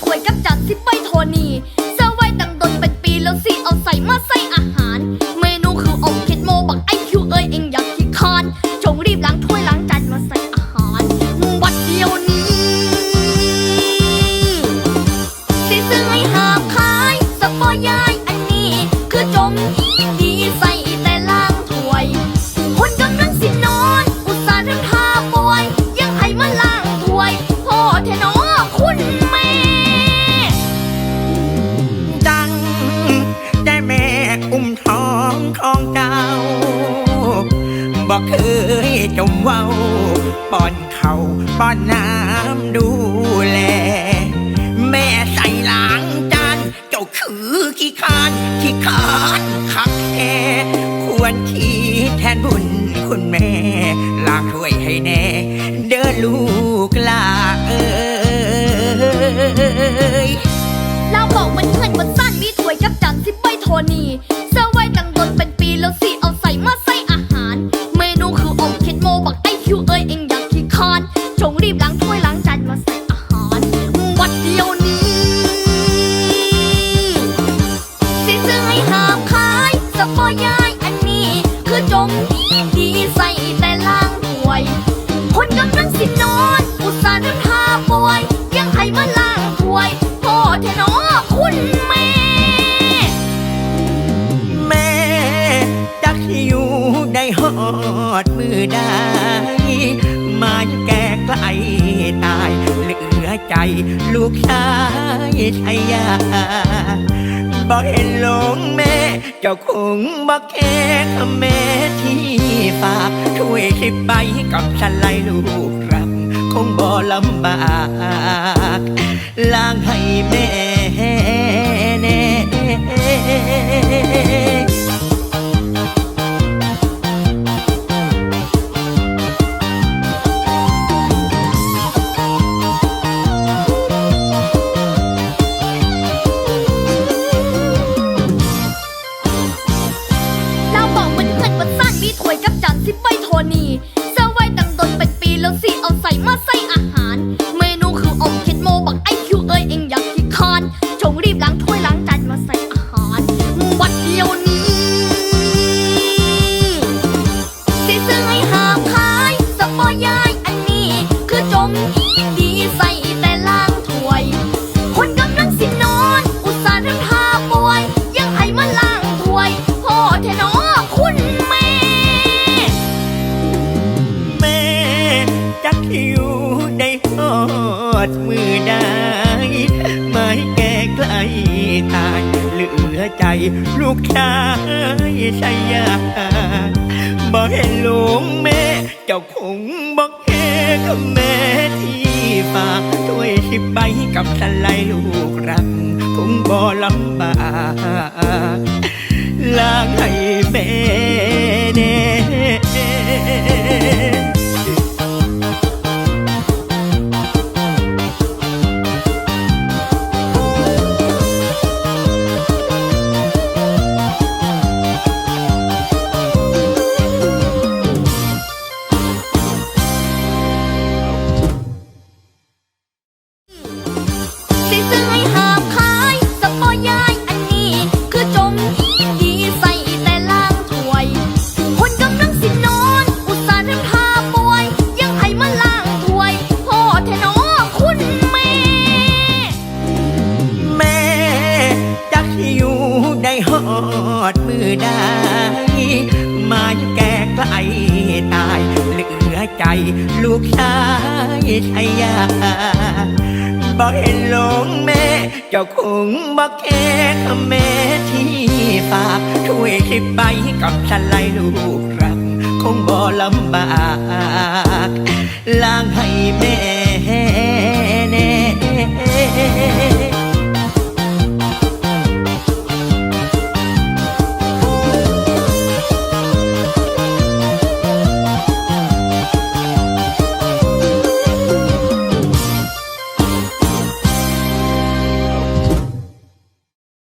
ถวยกับจัดสิไปโทนีเสื้อไว้ตั้งต้นเป็นปีแล้วสิเอาใส่มาใส่อาหาร เมนูคืออบเค็ดโมบักไอคิวเอ้ยเองอยากขี้คานจงรีบล้างถ้วยล้างจานมาใส่อาหารวัดเดียวนี้สิซื้อให้หาขายสปอยายอันนี้ คือจงที่ บอกเคยจมเว้าป้อนเขาป้อนน้ำดูแล แม่ใส่ล้างจานเจ้าคือขี้คานขี้คานคักแท้ควรคิดแทนบุญคุณแม่ล้างถ้วยให้แน่ เดินลูกลาเอ้ยเราบอกมันเงินมันสั้นมีถ้วยกับจานสิบใบโทนี มดีดีใส่แต่ล่างถ้วย คนกำลังสินอน อุตส่าห์ทำท่าป่วย ยังให้มาล่างถ้วยพ่อเทนอคุณแม่ แม่จักอยู่ได้หอดมือได้มาแก่ไกลตายเหลือใจ ลูกชายชัยยา บอกเห็นหลงแม่ เจ้าคงบอกแค่คำแม่ที่ฝากช่วยสิไปกับฉันไล่ลูกรับ คงบ่ลำบากล้างให้แม่แน่ นีเสื้อไว้ตั้งตนเป็นปีแล้วสิเอาใส่มาใส่อาหาร เมนูคืออบเค็ดโมบักไอคิวเอ้ยเองอยากที่คานจงรีบล้างถ้วยล้างจานมาใส่อาหารวันเดียวนี้ ดมือได้ไม่แก่ไกลตายเหลือใจ ลูกชายชัยาบอกเห็นหลวงแม่ เจ้าคงบอกแค่กับแม่ที่ฝากช่วยสิไปกับฉันไลลูกรักคงบ่ลำบากล้างให้แม่แน่ มาแก่ไกลตายเหลือใจ ลูกชายชัยาบอกเห็นหลงแม่ เจ้าคงบอกแค่คำแม่ที่ฝากช่วยสิไปกับฉันไล่ลูกรัก คงบ่ลำบากล้างให้แม่